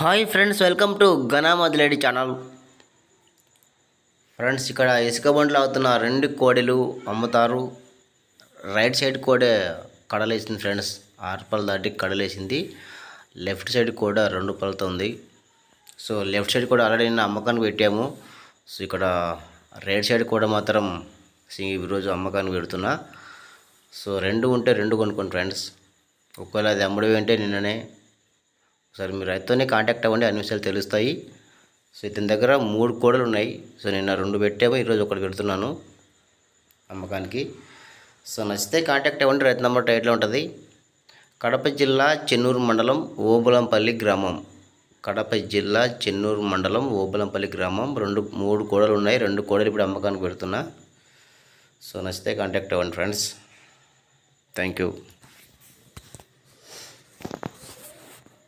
Hi friends welcome to ఘనా మదిలేడి channel. Friends ఇక్కడ ఇసుక బండ్లు అవుతున్న రెండు కోడెలు అమ్ముతారు. రైట్ సైడ్ కోడే కడలేసింది ఫ్రెండ్స్ ఆరు పళ్ళు దాటి కడలేసింది. లెఫ్ట్ సైడ్ కూడా రెండు పళ్ళతో ఉంది. సో లెఫ్ట్ సైడ్ కూడా ఆల్రెడీ నిన్న అమ్మకానికి పెట్టాము. సో ఇక్కడ రైట్ సైడ్ కూడా మాత్రం ఈరోజు అమ్మకానికి పెడుతున్నా. సో రెండు ఉంటే రెండు కొనుక్కోండి ఫ్రెండ్స్. ఒకవేళ అది అమ్ముడు అంటే నిన్ననే ఒకసారి మీరు రైతుతోనే కాంటాక్ట్ అవ్వండి అన్ని విషయాలు తెలుస్తాయి. సో ఇతని దగ్గర మూడు కోడలు ఉన్నాయి. సో నిన్న రెండు పెట్టాము ఈరోజు ఒకటి పెడుతున్నాను అమ్మకానికి. సో నచ్చితే కాంటాక్ట్ అవ్వండి రైతు నెంబర్ టైట్లో ఉంటుంది. కడప జిల్లా చెన్నూరు మండలం ఓబులంపల్లి గ్రామం. కడప జిల్లా చెన్నూరు మండలం ఓబులంపల్లి గ్రామం. రెండు మూడు కోడలు ఉన్నాయి రెండు కోడలు ఇప్పుడు అమ్మకానికి పెడుతున్నా. సో నచ్చితే కాంటాక్ట్ అవ్వండి ఫ్రెండ్స్ థ్యాంక్ యూ